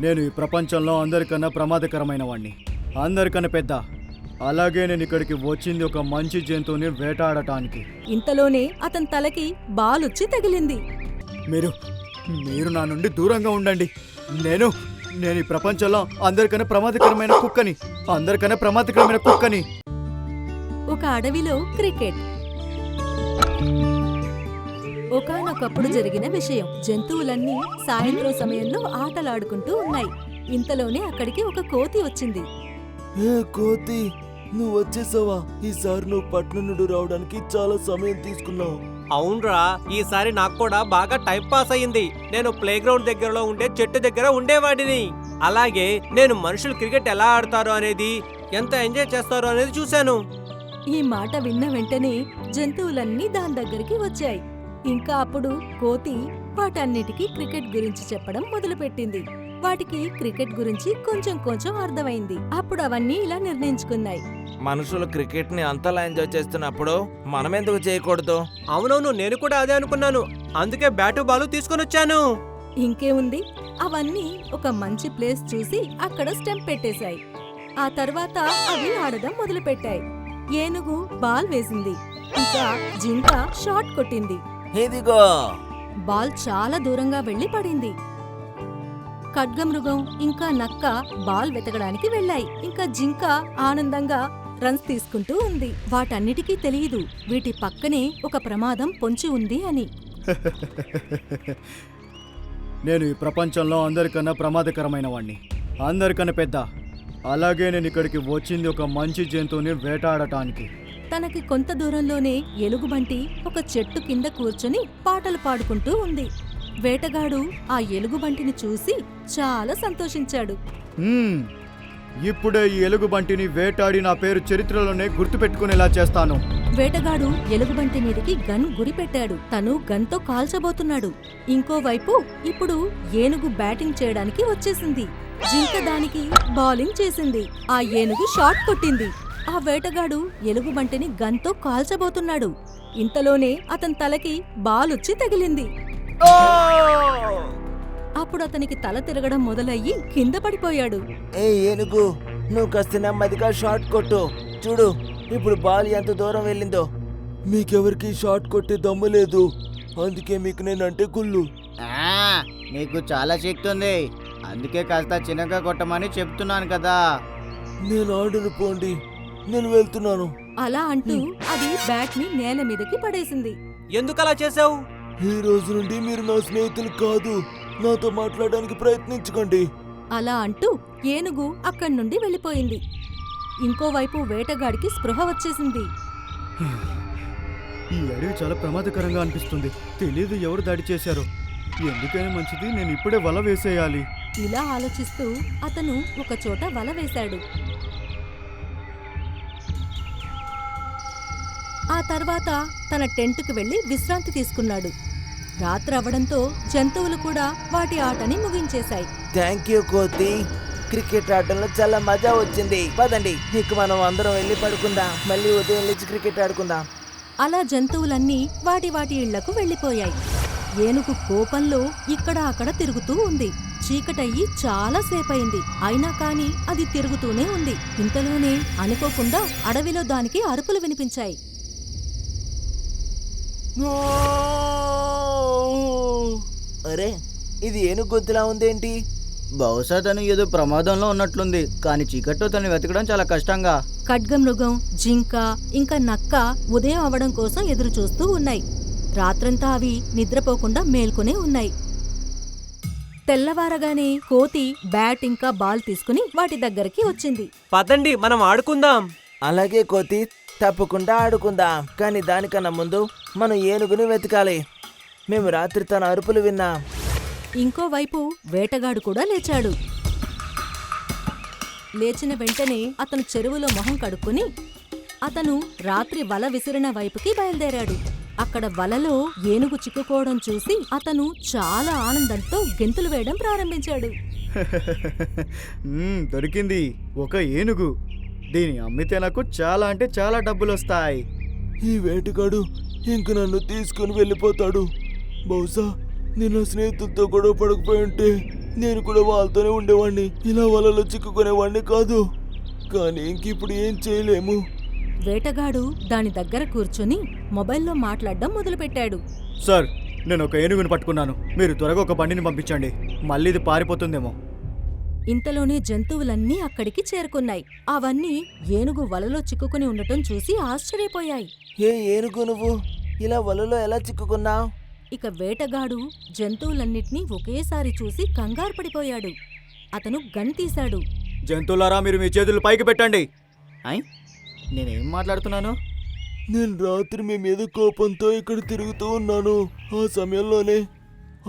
నేను ఈ ప్రపంచంలో అందరికన్నా ప్రమాదకరమైన వాణ్ణి. అందరికన్నా పెద్ద. అలాగే నేను ఇక్కడికి వచ్చింది ఒక మంచి జంతువుని వేటాడటానికి. ఇంతలోనే అతని తలకి బాలొచ్చి తగిలింది. మీరు మీరు నా నుండి దూరంగా ఉండండి. నేను నేను ఈ ప్రపంచంలో అందరికన్నా ప్రమాదకరమైన కుక్కని. అందరికన్నా ప్రమాదకరమైన కుక్కని. ఒక అడవిలో క్రికెట్. ఒకానొకప్పుడు జరిగిన విషయం. జంతువులన్నీ సాయంత్రం సమయంలో ఆటలాడుకుంటూ ఉన్నాయి. ఇంతలోనే అక్కడికి ఒక కోతి వచ్చింది. ఏ కోతి? నువ్వు వచ్చేసావా? ఈసారి నువ్వు పట్నం నుండి రావడానికి చాలా సమయం తీసుకున్నావు. అవునరా ఈసారి నాకు కూడా బాగా టైం పాస్ అయ్యింది. నేను ప్లే గ్రౌండ్ దగ్గరలో ఉండే చెట్టు దగ్గర ఉండేవాడిని. అలాగే నేను మనుషులు క్రికెట్ ఎలా ఆడతారో అనేది ఎంత ఎంజాయ్ చేస్తారో అనేది చూశాను. ఈ మాట విన్న వెంటనే జంతువులన్నీ దాని దగ్గరికి వచ్చాయి. ఇంకా అప్పుడు కోతి వాటన్నిటికీ క్రికెట్ గురించి చెప్పడం మొదలుపెట్టింది. వాటికి క్రికెట్ గురించి కొంచెం కొంచెం అర్థమైంది. అప్పుడు అవన్నీ ఇలా నిర్ణయించుకున్నాయి. మనుషులు క్రికెట్ని అంతలా ఎంజాయ్ చేస్తున్నప్పుడు మనం ఎందుకు చేయకూడదు? అవునవును నేను కూడా అదే అనుకున్నాను. అందుకే బ్యాటు బాలు తీసుకొని వచ్చాను. ఇంకేముంది? అవన్నీ ఒక మంచి ప్లేస్ చూసి అక్కడ స్టెంప్ పెట్టేశాయి. ఆ తర్వాత అవి ఆడడం మొదలుపెట్టాయి. ఏనుగు బాల్ వేసింది. ఇంకా జింక షాట్ కొట్టింది. ఇదిగో. బాల్ చాలా దూరంగా వెళ్ళి పడింది. ఖడ్గమృగం ఇంకా నక్క బాల్ వెతకడానికి వెళ్ళాయి. ఇంకా జింక ఆనందంగా రన్స్ తీసుకుంటూ ఉంది. వాటన్నిటికీ తెలియదు వీటి పక్కనే ఒక ప్రమాదం పొంచి ఉంది అని. నేను ఈ ప్రపంచంలో అందరికన్నా ప్రమాదకరమైన వాణ్ణి. అందరికన్నా పెద్ద. అలాగే నేను ఇక్కడికి వచ్చింది ఒక మంచి జంతువుని వేటాడటానికి. తనకి కొంత దూరంలోనే ఎలుగుబంటి ఒక చెట్టు కింద కూర్చొని పాటలు పాడుకుంటూ ఉంది. వేటగాడు ఆ ఎలుగుబంటిని చూసి చాలా సంతోషించాడు. ఇప్పుడే ఈ ఎలుగుబంటిని వేటాడి నా పేరు చరిత్రలోనే గుర్తుపెట్టుకునేలా చేస్తాను. వేటగాడు ఎలుగుబంటి మీదకి గన్ గురిపెట్టాడు తను గన్తో కాల్చబోతున్నాడు. ఇంకోవైపు ఇప్పుడు ఏనుగు బ్యాటింగ్ చేయడానికి వచ్చేసింది. జింక దానికి బౌలింగ్ చేసింది. ఆ ఏనుగు షాట్ కొట్టింది. ఆ వేటగాడు ఎలుగుబంటిని గన్తో కాల్చబోతున్నాడు. ఇంతలోనే అతని తలకి బాలొచ్చి తగిలింది. అప్పుడు అతనికి తల తిరగడం మొదలయ్యి కింద పడిపోయాడు. ఏ ఏనుగు నువ్వు కాస్త నెమ్మదిగా షాట్ కొట్టు. చూడు ఇప్పుడు బాల్ ఎంత దూరం వెళ్ళిందో. మీకెవరికి షాట్ కొట్టే దమ్ము లేదు. అందుకే మీకు నేనంటే కుళ్ళు ఆ, నీకు చాలా శక్తి ఉంది. అందుకే కాస్త చిన్నగా కొట్టమని చెప్తున్నాను కదా. నేను ఆర్డర్ పోండి. నేను వెళ్తున్నాను. అలా అంటూ అది బ్యాట్ని నేల మీదకి పడేసింది. ఎందుకు అలా చేసావు ఈ రోజు నుండి మీరు నా స్నేహితులు కాదు. నాతో మాట్లాడడానికి ప్రయత్నించకండి. అలా అంటూ ఏనుగు అక్కడి నుండి వెళ్ళిపోయింది. ఇంకోవైపు వేటగాడికి స్పృహ వచ్చేసింది. ఈ అడవి చాలా ప్రమాదకరంగా అనిపిస్తుంది. తెలియదు ఎవరు దాడి చేశారో. ఎందుకైనా మంచిది నేను ఇప్పుడే వల వేసేయాలి. ఇలా ఆలోచిస్తూ అతను ఒక చోట వల వేశాడు. ఆ తర్వాత తన టెంటుకు వెళ్ళి విశ్రాంతి తీసుకున్నాడు. రాత్రి అవడంతో జంతువులు కూడా వాటి ఆటని ముగించేశాయి. థ్యాంక్ యూ కోతి. క్రికెట్ ఆడడంలో చాలా మజా వచ్చింది. పదండి ఇక మనం అందరం వెళ్ళి పడుకుందాం. మళ్ళీ ఉదయం లేచి క్రికెట్ ఆడుకుందాం. అలా జంతువులన్నీ వాటి వాటి ఇళ్ళకు వెళ్ళిపోయాయి ఏనుగు కోపంలో ఇక్కడ అక్కడ తిరుగుతూ ఉంది. చీకటయ్యి చాలా సేపయింది. అయినా కాని అది తిరుగుతూనే ఉంది. ఇంతలోనే అనుకోకుండా అడవిలో దానికి అరుపులు వినిపించాయి. అరే ఇది ఏనుగు గొంతులా ఉందేంటి? బహుశా తను ఏదో ప్రమాదంలో ఉన్నట్లుంది కానీ చీకట్లో తను వెతకడం చాలా కష్టంగా. ఖడ్గమృగం జింక ఇంకా నక్క ఉదయం అవడం కోసం ఎదురు చూస్తూ ఉన్నాయి. రాత్రంతా అవి నిద్రపోకుండా మేల్కొనే ఉన్నాయి. తెల్లవారగానే కోతి బ్యాట్ ఇంకా బాల్ తీసుకుని వాటి దగ్గరికి వచ్చింది. పదండి మనం ఆడుకుందాం. అలాగే కోతి తప్పకుండా ఆడుకుందాం. కానీ దానికన్నా ముందు మనం ఏనుగుని వెతకాలి. మేము రాత్రి తన అరుపులు విన్నాం. ఇంకోవైపు వేటగాడు కూడా లేచాడు. లేచిన వెంటనే అతను చెరువులో మొహం కడుక్కుని అతను రాత్రి వల విసిరిన వైపుకి బయలుదేరాడు. అక్కడ వలలో ఏనుగు చిక్కుకోవడం చూసి అతను చాలా ఆనందంతో గెంతులు వేయడం ప్రారంభించాడు. దొరికింది ఒక ఏనుగు. దీన్ని అమ్మితే నాకు చాలా అంటే చాలా డబ్బులు వస్తాయి ఈ వేటగాడు ఇంక నన్ను తీసుకుని వెళ్ళిపోతాడు. బహుశా నేను స్నేహితులతో గొడవ పడకపోయి ఉంటే నేను కూడా వాళ్ళతోనే ఉండేవాడిని ఇలా వలలో చిక్కుకునేవాడిని కాదు. కానీ ఇంక ఇప్పుడు ఏం చేయలేము. వేటగాడు దాని దగ్గర కూర్చొని మొబైల్లో మాట్లాడడం మొదలుపెట్టాడు. సార్ నేను ఒక ఏనుగుని పట్టుకున్నాను. మీరు త్వరగా ఒక బండిని పంపించండి. మళ్ళీ ఇది పారిపోతుందేమో. ఇంతలోనే జంతువులన్నీ అక్కడికి చేరుకున్నాయి. అవన్నీ ఏనుగు వలలో చిక్కుకుని ఉండటం చూసి ఆశ్చర్యపోయాయి. ఏ ఏనుగు నువ్వు? ఇలా వలలో ఎలా చిక్కుకున్నావు? ఇక వేటగాడు జంతువులన్నిటినీ ఒకేసారి చూసి కంగారు పడిపోయాడు. అతను గన్ తీశాడు. జంతువులారా మీరు మీ చేతులు పైకి పెట్టండి. నేనేం మాట్లాడుతున్నాను? నేను రాత్రి మీ మీద కోపంతో ఇక్కడ తిరుగుతూ ఉన్నాను. ఆ సమయంలోనే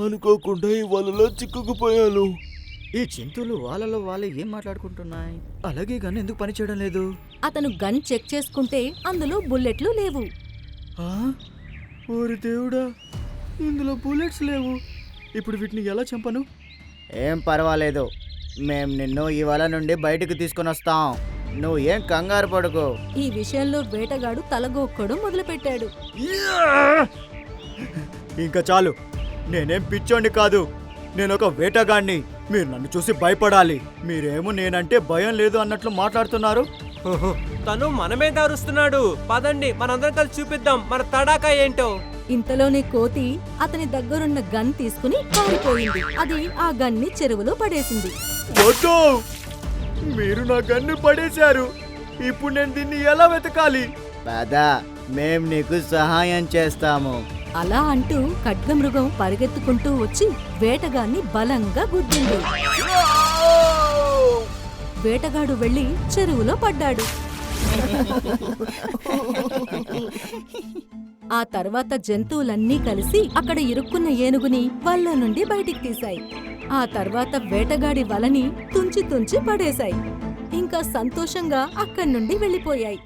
అనుకోకుండా ఈ వలలో చిక్కుకుపోయాను. ఈ జంతువులు వాళ్ళలో వాళ్ళే ఏం మాట్లాడుకుంటున్నాయి? అలాగే కానీ ఎందుకు పని చేయడం లేదు? అతను గన్ చెక్ చేసుకుంటే అందులో బుల్లెట్లు లేవు. ఆ? ఓరి దేవుడా ఇందులో బుల్లెట్స్ లేవు. ఇప్పుడు వీటిని ఎలా చంపను? ఏం పర్వాలేదు. మేం నిన్ను ఈ వల నుండి బయటకు తీసుకొని వస్తాం నువ్వు ఏం కంగారు పడుకో. ఈ విషయంలో వేటగాడు తలగొక్కడం మొదలుపెట్టాడు. ఇంకా చాలు. నేనేం పిచ్చోండి కాదు. నేను ఒక వేటగాడిని మీరు నన్ను చూసి భయపడాలి. మీరేమో నేనంటే భయం లేదు అన్నట్లు మాట్లాడుతున్నారు. తను మనమే దారుస్తున్నాడు. పదండి మనందరం కలిసి చూపిద్దాం. మన తడాకా ఏంటో? ఇంతలోనే కోతి అతని దగ్గరున్న గన్ తీసుకుని పారిపోయింది. అది ఆ గన్ని చెరువులో పడేసింది. మీరు నా గన్ను పడేశారు. ఇప్పుడు నేను దీన్ని ఎలా వెతకాలి? పద మేం నీకు సహాయం చేస్తాము. అలా అంటూ ఖడ్గమృగం పరిగెత్తుకుంటూ వచ్చి వేటగాన్ని బలంగా గుద్దింది. వేటగాడు వెళ్ళి చెరువులో పడ్డాడు. ఆ తర్వాత జంతువులన్నీ కలిసి అక్కడ ఇరుక్కున్న ఏనుగుని వల్ల నుండి బయటికి తీశాయి. ఆ తర్వాత వేటగాడి వలని తుంచి తుంచి పడేశాయి. ఇంకా సంతోషంగా అక్కడి నుండి వెళ్ళిపోయాయి.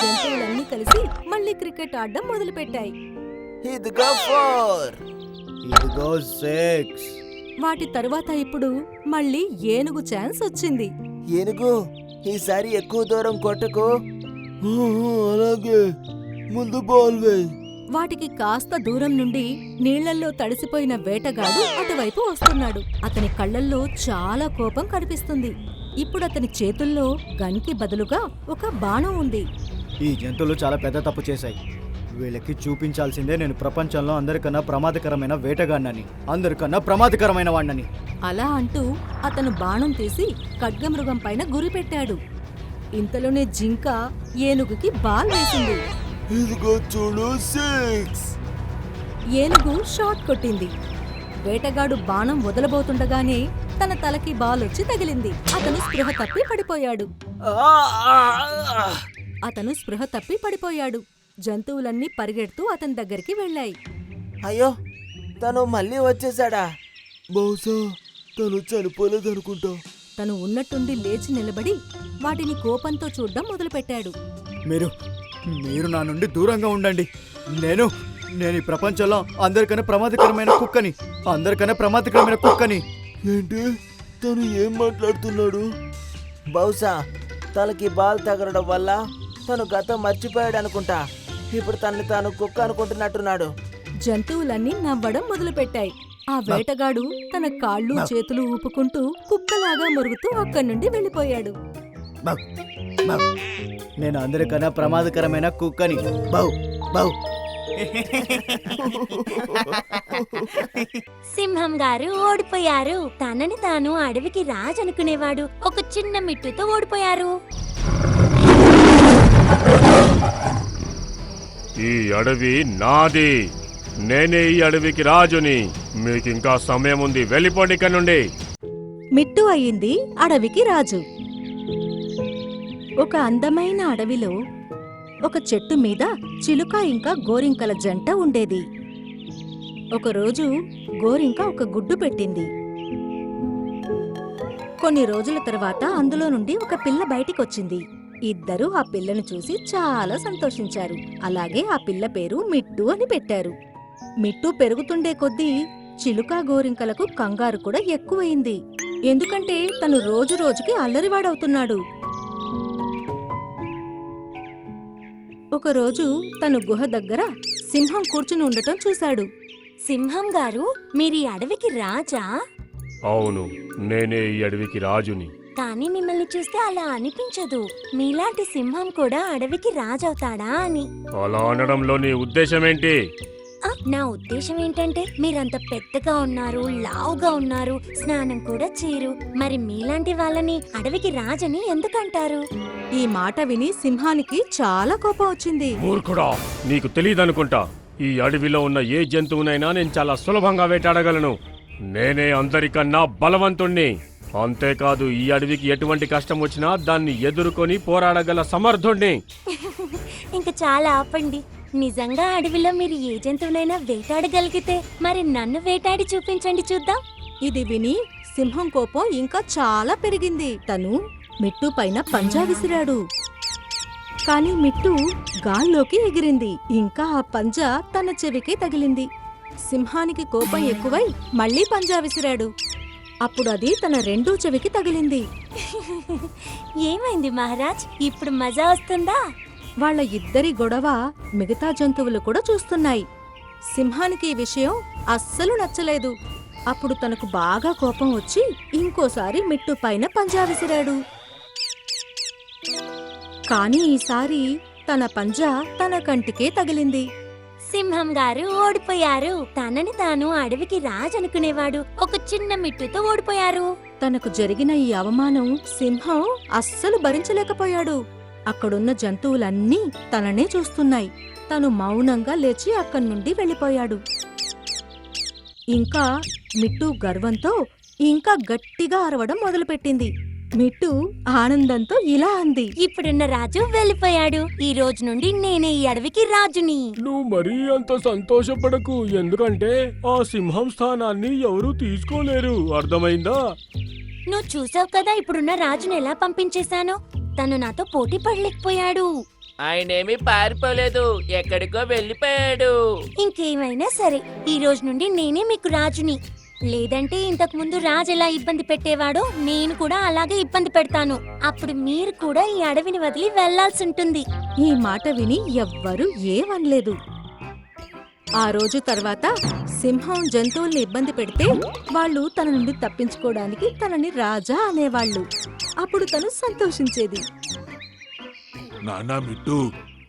జంతువులన్నీ కలిసి మళ్ళీ క్రికెట్ ఆడడం మొదలుపెట్టాయి. ఇదిగో ఫోర్ ఇదిగో సిక్స్ వాటి తరువాత ఇప్పుడు మళ్ళీ ఏనుగు ఛాన్స్ వచ్చింది. ఏనుగు ఈసారి ఎక్కువ దూరం కొట్టకు. అలాగే. ముందు బాల్ వేయ్. వాటికి కాస్త దూరం నుండి నీళ్ళల్లో తడిసిపోయిన వేటగాడు అటువైపు వస్తున్నాడు. అతని కళ్ళల్లో చాలా కోపం కనిపిస్తుంది. ఇప్పుడు అతని చేతుల్లో గన్కి బదులుగా ఒక బాణం ఉంది. ఈ జంతువులు చాలా పెద్ద తప్పు చేశాయి. వీళ్ళకి చూపించాల్సిందే నేను ప్రపంచంలో అందరికన్నా ప్రమాదకరమైన వేటగాడినని అందరికన్నా ప్రమాదకరమైన వాడినని. అలా అంటూ అతను బాణం తీసి ఖడ్గమృగం పైన గురిపెట్టాడు ఇంతలోనే జింక ఏనుగుకి బాల్ వేసింది. ఇదిగో చూడు సిక్స్. ఏనుగు షాట్ కొట్టింది. వేటగాడు బాణం వదలబోతుండగానే తన తలకి బాల్ వచ్చి తగిలింది. అతను స్పృహ తప్పి పడిపోయాడు. అతను స్పృహ తప్పి పడిపోయాడు. జంతువులన్నీ పరిగెడుతూ అతని దగ్గరికి వెళ్ళాయి. అయ్యో తను మళ్ళీ వచ్చేసాడా బహుశా తను చనిపోలేదనుకుంటా. తను ఉన్నట్టుండి లేచి నిలబడి వాటిని కోపంతో చూడ్డం మొదలుపెట్టాడు. మీరు మీరు నా నుండి దూరంగా ఉండండి. నేను నేను ఈ ప్రపంచంలో అందరికన్నా ప్రమాదకరమైన కుక్కని అందరికన్నా ప్రమాదకరమైన కుక్కని. ఏంటి? తను ఏం మాట్లాడుతున్నాడు? బహుశా తనకి బాల్ తగలడం వల్ల తను గతం మర్చిపోయాడు అనుకుంటా ఇప్పుడు తనని తాను కుక్క అనుకుంటున్నట్టున్నాడు. జంతువులన్నీ నవ్వడం మొదలుపెట్టాయి. ఆ వేటగాడు తన కాళ్ళు చేతులు ఊపుకుంటూ కుక్కలాగా మురుగుతూ అక్కడి నుండి వెళ్ళిపోయాడు. నేను అందరికన్నా ప్రమాదకరమైన కుక్కని. బౌ బౌ సింహం గారు ఓడిపోయారు. తనని తాను అడవికి రాజు అనుకునేవాడు ఒక చిన్న మిట్టుతో ఓడిపోయారు. ఈ అడవి నాది. నేనే ఈ అడవికి రాజుని. మీకింకా సమయం ఉంది వెళ్ళిపోండి ఇక్కడ నుండి. మిట్టు అయింది అడవికి రాజు. ఒక అందమైన అడవిలో ఒక చెట్టు మీద చిలుక ఇంకా గోరింకల జంట ఉండేది. ఒకరోజు గోరింక ఒక గుడ్డు పెట్టింది. కొన్ని రోజుల తర్వాత అందులో నుండి ఒక పిల్ల బయటికొచ్చింది. ఇద్దరూ ఆ పిల్లను చూసి చాలా సంతోషించారు. అలాగే ఆ పిల్ల పేరు మిట్టు అని పెట్టారు. మిట్టు పెరుగుతుండే కొద్దీ చిలుక గోరింకలకు కంగారు కూడా ఎక్కువయింది ఎందుకంటే తను రోజు రోజుకి అల్లరివాడవుతున్నాడు. ఒకరోజు తను గుహ దగ్గర సింహం కూర్చుని ఉండటం చూశాడు. సింహం గారు మీరు ఈ అడవికి రాజా? అవును నేనే ఈ అడవికి రాజుని. కానీ మిమ్మల్ని చూస్తే అలా అనిపించదు. మీలాంటి సింహం కూడా అడవికి రాజవుతాడా అని. అలా అనడంలో నీ ఉద్దేశం ఏంటి ఆ, నా ఉద్దేశం ఏంటంటే మీరంత పెద్దగా ఉన్నారు లావుగా ఉన్నారు స్నానం కూడా చేయరు. మరి మీలాంటి వాళ్ళని అడవికి రాజని ఎందుకంటారు? ఈ మాట విని సింహానికి చాలా కోపం వచ్చింది. మూర్ఖుడా నీకు తెలియదనుకుంటా ఈ అడవిలో ఉన్న ఏ జంతువునైనా నేను చాలా సులభంగా వేటాడగలను. నేనే అందరికన్నా బలవంతుణ్ణి. అంతేకాదు ఈ అడవికి ఎటువంటి కష్టం వచ్చినా దాన్ని ఎదుర్కొని పోరాడగల సమర్థుణ్ణి. ఇంక చాలా ఆపండి. నిజంగా అడవిలో మీరు ఏ జంతువునైనా వేటాడగలిగితే మరి నన్ను వేటాడి చూపించండి చూద్దాం. ఇది విని సింహం కోపం ఇంకా చాలా పెరిగింది. తను మిట్టు పైన పంజా విసిరాడు. కాని మిట్టు గాల్లోకి ఎగిరింది. ఇంకా ఆ పంజా తన చెవికి తగిలింది. సింహానికి కోపం ఎక్కువై మళ్ళీ పంజా విసిరాడు. అప్పుడు అది తన రెండో చెవికి తగిలింది. ఏమైంది మహారాజ్? ఇప్పుడు మజా వస్తుందా? వాళ్ళ ఇద్దరి గొడవ మిగతా జంతువులు కూడా చూస్తున్నాయి. సింహానికి ఈ విషయం అస్సలు నచ్చలేదు. అప్పుడు తనకు బాగా కోపం వచ్చి ఇంకోసారి మిట్టు పైన పంజా విసిరాడు. కానీ ఈసారి తన పంజా తన కంటికే తగిలింది. సింహం గారు ఓడిపోయారు. తనని తాను అడవికి రాజు అనుకునేవాడు. ఒక చిన్న మిట్టుతో ఓడిపోయారు. తనకు జరిగిన ఈ అవమానం సింహం అస్సలు భరించలేకపోయాడు. అక్కడున్న జంతువులన్నీ తననే చూస్తున్నాయి. తను మౌనంగా లేచి అక్కడి నుండి వెళ్ళిపోయాడు. ఇంకా మిట్టు గర్వంతో ఇంకా గట్టిగా అరవడం మొదలుపెట్టింది. మిట్టు ఆనందంతో ఇలా అంది. ఇప్పుడున్న రాజు వెళ్ళిపోయాడు. ఈ రోజు నుండి నేనే ఈ అడవికి రాజుని. నువ్వు మరీ అంత సంతోషపడకు. ఎందుకంటే ఆ సింహం స్థానాన్ని ఎవరూ తీసుకోలేరు. అర్థమైందా? నువ్వు చూసావు కదా ఇప్పుడున్న రాజుని ఎలా పంపించేశానో? తను నాతో పోటీ పడలేకపోయాడు. ఆయనేమి పారిపోలేదు. ఎక్కడికో వెళ్ళిపోయాడు. ఇంకేమైనా సరే ఈ రోజు నుండి నేనే మీకు రాజుని. లేదంటే ఇంతకు ముందు రాజు ఎలా ఇబ్బంది పెట్టేవాడో నేను కూడా అలాగే ఇబ్బంది పెడతాను. అప్పుడు మీరు కూడా ఈ అడవిని వదిలి వెళ్ళాల్సి ఉంటుంది. ఈ మాట విని ఎవ్వరూ ఏమనలేదు. ఆ రోజు తర్వాత సింహం జంతువుల్ని ఇబ్బంది పెడితే వాళ్ళు తన నుండి తప్పించుకోవడానికి తనని రాజా అనేవాళ్ళు. అప్పుడు తను సంతోషించేది. నానా మిట్టు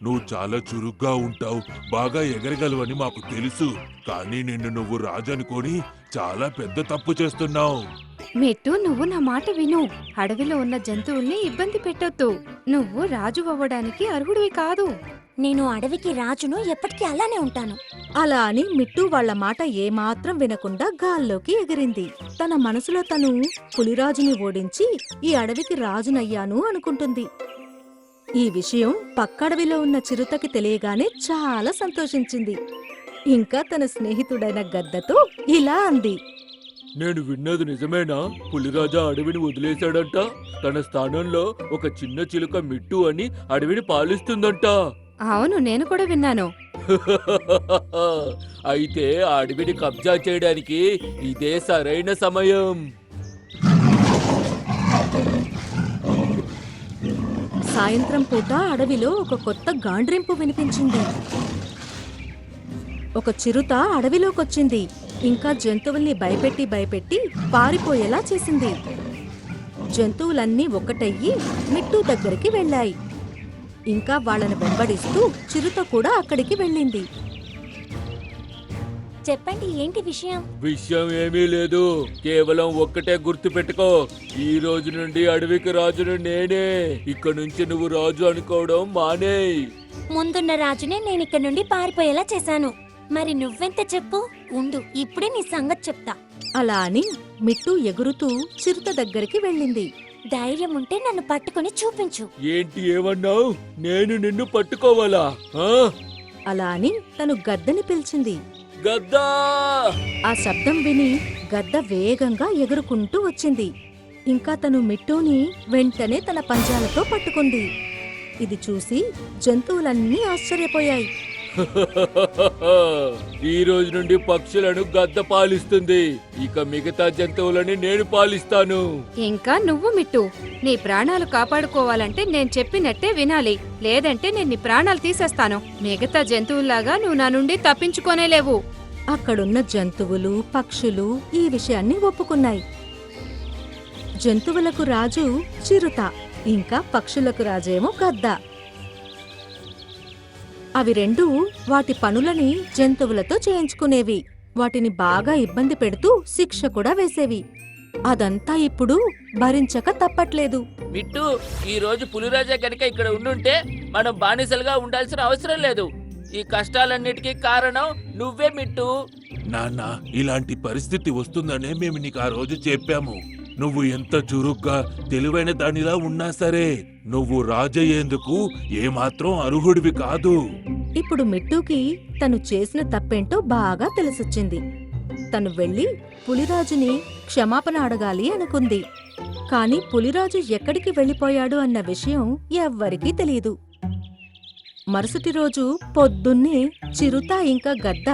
నువ్వు చాలా చురుగ్గా ఉంటావు బాగా ఎగరగలవని మాకు తెలుసు. కానీ నిన్ను నువ్వు రాజనుకొని చాలా పెద్ద తప్పు చేస్తున్నావు. మెట్టు నువ్వు నా మాట విను. అడవిలో ఉన్న జంతువుల్ని ఇబ్బంది పెట్టొద్దు. నువ్వు రాజు అవ్వడానికి అర్హుడివి కాదు. నేను అడవికి రాజును ఎప్పటికీ అలానే ఉంటాను. అలా అని మిట్టు వాళ్ళ మాట ఏమాత్రం వినకుండా గాల్లోకి ఎగిరింది. తన మనసులో తను పులిరాజుని ఓడించి ఈ అడవికి రాజునయ్యాను అనుకుంటుంది. ఈ విషయం పక్కడవిలో ఉన్న చిరుతకి తెలియగానే చాలా సంతోషించింది. ఇంకా తన స్నేహితుడైన గద్దతో ఇలా అంది. నేను విన్నది నిజమేనా? పులిరాజా అడవిని వదిలేశాడంట. తన స్థానంలో ఒక చిన్న చిలుక మిట్టు అని అడవిని పాలిస్తుందంట. అవును నేను కూడా విన్నాను. అయితే ఆ అడవిని కబ్జా చేయడానికి ఇదే సరైన సమయం. సాయంత్రం పూట అడవిలో ఒక కొత్త గాండ్రింపు వినిపించింది. ఒక చిరుత అడవిలోకొచ్చింది. ఇంకా జంతువుల్ని భయపెట్టి భయపెట్టి పారిపోయేలా చేసింది. జంతువులన్నీ ఒక్కటయ్యి మిట్టు దగ్గరికి వెళ్ళాయి. ఇంకా వాళ్ళని వెంబడిస్తూ చిరుత కూడా అక్కడికి వెళ్ళింది. చెప్పండి ఏంటి విషయం? విషయం ఏమీ లేదు. కేవలం ఒక్కటే గుర్తు పెట్టుకో ఈ రోజు నుండి అడవికి రాజును నేనే. ఇక నుంచి నువ్వు రాజు అనుకోవడం మానేయ్. ముందున్న రాజునే నేను ఇక్కడ నుండి పారిపోయేలా చేశాను. మరి నువ్వెంత చెప్పు? ఉండు ఇప్పుడే నీ సంగతి చెప్తా. అలా అని మిట్టు ఎగురుతూ చిరుత దగ్గరికి వెళ్ళింది. ధైర్యం ఉంటే నన్ను పట్టుకొని చూపించు. ఏంటి ఏమన్నావు? నేను నిన్ను పట్టుకోవాలా? ఆ? అలా అని తను గద్దని పిలిచింది. గద్దా! ఆ శబ్దం విని గద్ద వేగంగా ఎగురుకుంటూ వచ్చింది. ఇంకా తను మిట్టూని వెంటనే తన పంజాలతో పట్టుకుంది. ఇది చూసి జంతువులన్నీ ఆశ్చర్యపోయాయి. ఈ రోజు నుండి పక్షులను గద్ద పాలిస్తుంది. ఇక మిగతా జంతువులని నేను పాలిస్తాను. ఇంకా నువ్వు మిట్టు నీ ప్రాణాలు కాపాడుకోవాలంటే నేను చెప్పినట్టే వినాలి. లేదంటే నేను నీ ప్రాణాలు తీసేస్తాను. మిగతా జంతువుల్లాగా నువ్వు నా నుండి తప్పించుకోనే లేవు. అక్కడున్న జంతువులు పక్షులు ఈ విషయాన్ని ఒప్పుకున్నాయి. జంతువులకు రాజు చిరుత ఇంకా పక్షులకు రాజేమో గద్ద. అవి రెండూ వాటి పనులని జంతువులతో చేయించుకునేవి. వాటిని బాగా ఇబ్బంది పెడుతూ శిక్ష కూడా వేసేవి. అదంతా ఇప్పుడు భరించక తప్పట్లేదు. మిట్టు ఈ రోజు పులిరాజా కనుక ఇక్కడ ఉండుంటే మనం బానిసలుగా ఉండాల్సిన అవసరం లేదు. ఈ కష్టాలన్నిటికీ కారణం నువ్వే మిట్టు. నాన్న ఇలాంటి పరిస్థితి వస్తుందనే మేము నీకు ఆ రోజు చెప్పాము. నువ్వు ఎంత చురుగ్గా తెలివైన దానిలా ఉన్నా సరే నువ్వు రాజయ్యేందుకు ఏమాత్రం అర్హుడివి కాదు. ఇప్పుడు మిట్టుకి తను చేసిన తప్పేంటో బాగా తెలిసొచ్చింది. తను వెళ్ళి పులిరాజుని క్షమాపణ అడగాలి అనుకుంది. కాని పులిరాజు ఎక్కడికి వెళ్ళిపోయాడు అన్న విషయం ఎవ్వరికీ తెలియదు మరుసటి రోజు పొద్దున్నే చిరుత ఇంకా గద్ద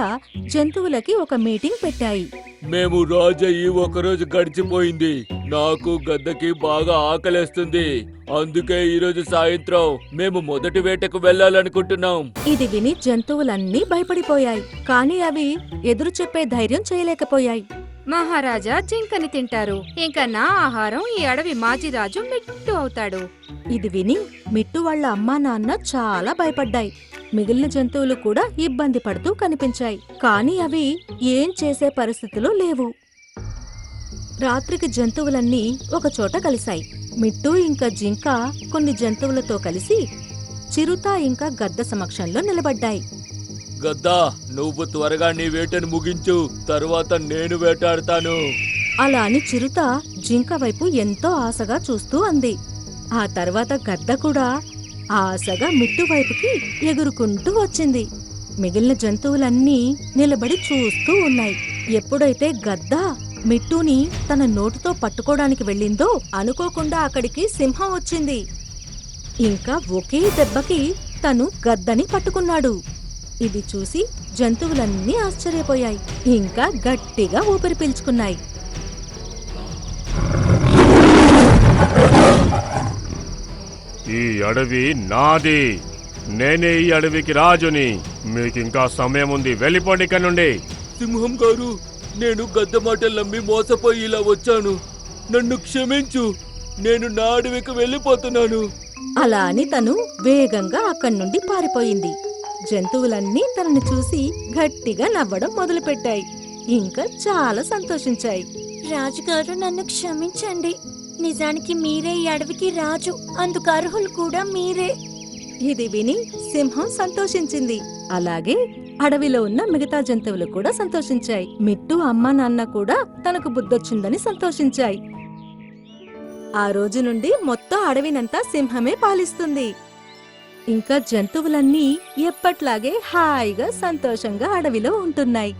జంతువులకి ఒక మీటింగ్ పెట్టాయి. మేము రాజయ్యి ఒకరోజు గడిచిపోయింది. నాకు గద్దకి బాగా ఆకలేస్తుంది. అందుకే ఈ రోజు సాయంత్రం మేము మొదటి వేటకు వెళ్ళాలనుకుంటున్నాం. ఇది విని జంతువులన్నీ భయపడిపోయాయి. కాని అవి ఎదురు చెప్పే ధైర్యం చేయలేకపోయాయి. మహారాజా జింకని తింటారు. ఇంకా నా ఆహారం ఈ అడవి మాజీ రాజు మిట్టు అవుతాడు. ఇది విని మిట్టు వాళ్ళ అమ్మా నాన్న చాలా భయపడ్డాయి. మిగిలిన జంతువులు కూడా ఇబ్బంది పడుతూ కనిపించాయి. కానీ అవి ఏం చేసే పరిస్థితిలో లేవు. రాత్రికి జంతువులన్నీ ఒకచోట కలిశాయి. మిట్టు ఇంకా జింక కొన్ని జంతువులతో కలిసి చిరుత ఇంకా గద్ద సమక్షంలో నిలబడ్డాయి. గద్దా నువ్వు త్వరగా నీ వేటను ముగించు తరువాత నేను వేటాడతాను. అలా అని చిరుత జింక వైపు ఎంతో ఆశగా చూస్తూ అంది. ఆ తర్వాత గద్ద కూడా ఆశగా మిట్టు వైపుకి ఎగురుకుంటూ వచ్చింది. మిగిలిన జంతువులన్నీ నిలబడి చూస్తూ ఉన్నాయి. ఎప్పుడైతే గద్ద మిట్టుని తన నోటితో పట్టుకోవడానికి వెళ్ళిందో అనుకోకుండా అక్కడికి సింహం వచ్చింది. ఇంకా ఒకే దెబ్బకి తను గద్దని పట్టుకున్నాడు. ఇది చూసి జంతువులన్నీ ఆశ్చర్యపోయాయి. ఇంకా గట్టిగా ఊపిరి పీల్చుకున్నాయి. ఈ అడవి నాది. నేనే ఈ అడవికి రాజుని. మీకింకా సమయం ఉంది వెళ్ళిపోండి ఇక్కడ నుండి. సింహం గారు నేను గద్ద మాటలు నమ్మి మోసపోయి ఇలా వచ్చాను. నన్ను క్షమించు. నేను నా అడవికి వెళ్ళిపోతున్నాను. అలా అని తను వేగంగా అక్కడి నుండి పారిపోయింది. జంతువులన్నీ తనని చూసి గట్టిగా నవ్వడం మొదలుపెట్టాయి. ఇంకా చాలా సంతోషించాయి. రాజుగారు నన్ను క్షమించండి. నిజానికి మీరే ఈ అడవికి రాజు. అందుకు అర్హులు కూడా మీరే. ఇది విని సింహం సంతోషించింది. అలాగే అడవిలో ఉన్న మిగతా జంతువులు కూడా సంతోషించాయి. మిట్టు అమ్మ నాన్న కూడా తనకు బుద్ధొచ్చిందని సంతోషించాయి. ఆ రోజు నుండి మొత్తం అడవినంతా సింహమే పాలిస్తుంది. ఇంకా జంతువులన్నీ ఎప్పట్లాగే హాయిగా సంతోషంగా అడవిలో ఉంటున్నాయి.